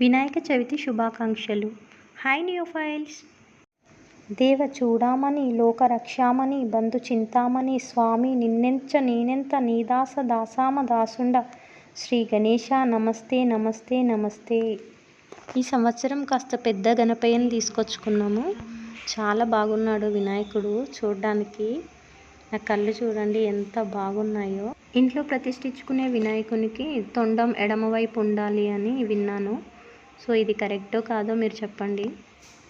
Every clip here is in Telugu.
వినాయక చవితి శుభాకాంక్షలు. హాయ్ ఫైల్స్ దేవ చూడామని లోకరక్షామని బంధు చింతామణి స్వామి నిన్నెంచ నేనెంత నీదాస దాసామ దాసుండ. శ్రీ గణేష నమస్తే నమస్తే నమస్తే. ఈ సంవత్సరం కాస్త పెద్ద గణపయ్యని తీసుకొచ్చుకున్నాము. చాలా బాగున్నాడు వినాయకుడు చూడడానికి. నా కళ్ళు చూడండి ఎంత బాగున్నాయో. ఇంట్లో ప్రతిష్ఠించుకునే వినాయకునికి తొండం ఎడమవైపు ఉండాలి అని విన్నాను. సో ఇది కరెక్టో కాదో మీరు చెప్పండి.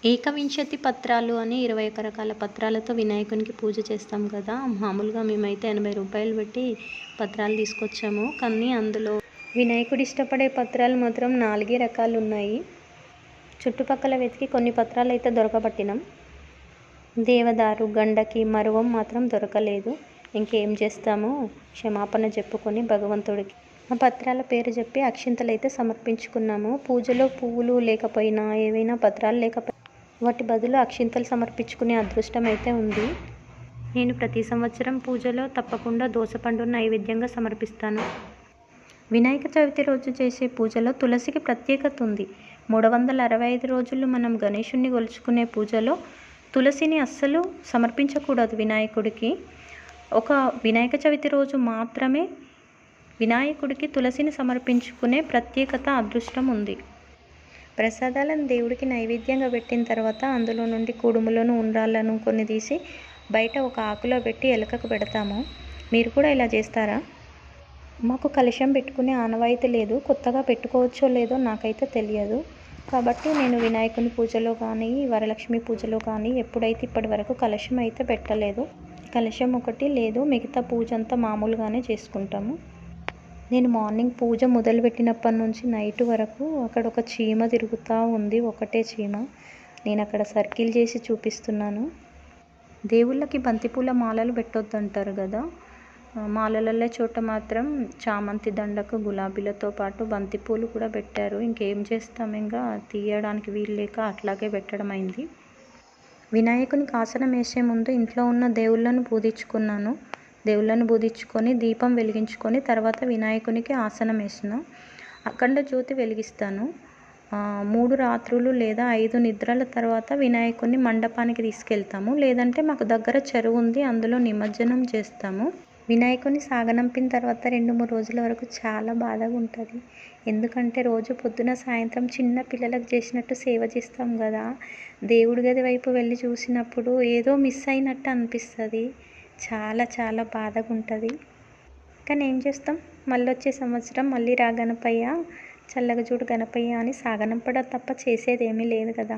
ఏకవింశతి పత్రాలు అని ఇరవై ఒక రకాల పత్రాలతో వినాయకునికి పూజ చేస్తాం కదా. మామూలుగా మేమైతే ఎనభై రూపాయలు పెట్టి పత్రాలు తీసుకొచ్చాము. కానీ అందులో వినాయకుడు ఇష్టపడే పత్రాలు మాత్రం నాలుగే రకాలు ఉన్నాయి. చుట్టుపక్కల వెతికి కొన్ని పత్రాలు అయితే దొరకబట్టినాం. దేవదారు గండకి మరువం మాత్రం దొరకలేదు. ఇంకేం చేస్తాము? క్షమాపణ చెప్పుకొని భగవంతుడికి పత్రాల పేరు చెప్పి అక్షింతలు అయితే సమర్పించుకున్నాము. పూజలో పువ్వులు లేకపోయినా ఏవైనా పత్రాలు లేకపోయినా వాటి బదులు అక్షింతలు సమర్పించుకునే అదృష్టం అయితే ఉంది. నేను ప్రతి సంవత్సరం పూజలో తప్పకుండా దోసపండు నైవేద్యంగా సమర్పిస్తాను. వినాయక చవితి రోజు చేసే పూజలో తులసికి ప్రత్యేకత ఉంది. మూడు వందల అరవై ఐదు రోజులు మనం గణేషుణ్ణి కొలుచుకునే పూజలో తులసిని అస్సలు సమర్పించకూడదు వినాయకుడికి. ఒక వినాయక చవితి రోజు మాత్రమే వినాయకుడికి తులసిని సమర్పించుకునే ప్రత్యేకత అదృష్టం ఉంది. ప్రసాదాలను దేవుడికి నైవేద్యంగా పెట్టిన తర్వాత అందులో నుండి కుడుములను ఉండ్రాలను కొన్ని తీసి బయట ఒక ఆకులో పెట్టి ఎలకకు పెడతాము. మీరు కూడా ఇలా చేస్తారా? మాకు కలుషం పెట్టుకునే ఆనవాయితీ లేదు. కొత్తగా పెట్టుకోవచ్చో లేదో నాకైతే తెలియదు. కాబట్టి నేను వినాయకుని పూజలో కానీ వరలక్ష్మి పూజలో కానీ ఎప్పుడైతే ఇప్పటి వరకు కలశం అయితే పెట్టలేదు. కలశం ఒకటి లేదు. మిగతా పూజ అంతా మామూలుగానే చేసుకుంటాము. నేను మార్నింగ్ పూజ మొదలుపెట్టినప్పటి నుంచి నైట్ వరకు అక్కడ ఒక చీమ తిరుగుతూ ఉంది ఒకటే చీమ. నేను అక్కడ సర్కిల్ చేసి చూపిస్తున్నాను. దేవుళ్ళకి బంతిపూల మాలలు పెట్టొద్దు అంటారు కదా మాలలలో చోట మాత్రం చామంతి దండకు గులాబీలతో పాటు బంతిపూలు కూడా పెట్టారు. ఇంకేం చేస్తాం ఇంకా? తీయడానికి వీలు లేక అట్లాగే పెట్టడం అయింది. వినాయకునికి ఆసనం వేసే ముందు ఇంట్లో ఉన్న దేవుళ్ళను పూజించుకున్నాను. దేవుళ్ళను బుధించుకొని దీపం వెలిగించుకొని తర్వాత వినాయకునికి ఆసనం వేసిన అఖండ జ్యోతి వెలిగిస్తాను. మూడు రాత్రులు లేదా ఐదు నిద్రల తర్వాత వినాయకుని మండపానికి తీసుకెళ్తాము. లేదంటే మాకు దగ్గర చెరువు ఉంది అందులో నిమజ్జనం చేస్తాము. వినాయకుని సాగనంపిన తర్వాత రెండు మూడు రోజుల వరకు చాలా బాధగా ఉంటుంది. ఎందుకంటే రోజు పొద్దున సాయంత్రం చిన్న పిల్లలకు చేసినట్టు సేవ చేస్తాం కదా. దేవుడి గది వైపు వెళ్ళి చూసినప్పుడు ఏదో మిస్ అయినట్టు అనిపిస్తుంది. చాలా చాలా బాధగా ఉంటుంది కానీ ఏం చేస్తాం? మళ్ళీ వచ్చే సంవత్సరం మళ్ళీ రా గణపయ్య చల్లగా చూడు గణపయ్య అని సాగనంపడం తప్ప చేసేది ఏమీ లేదు కదా.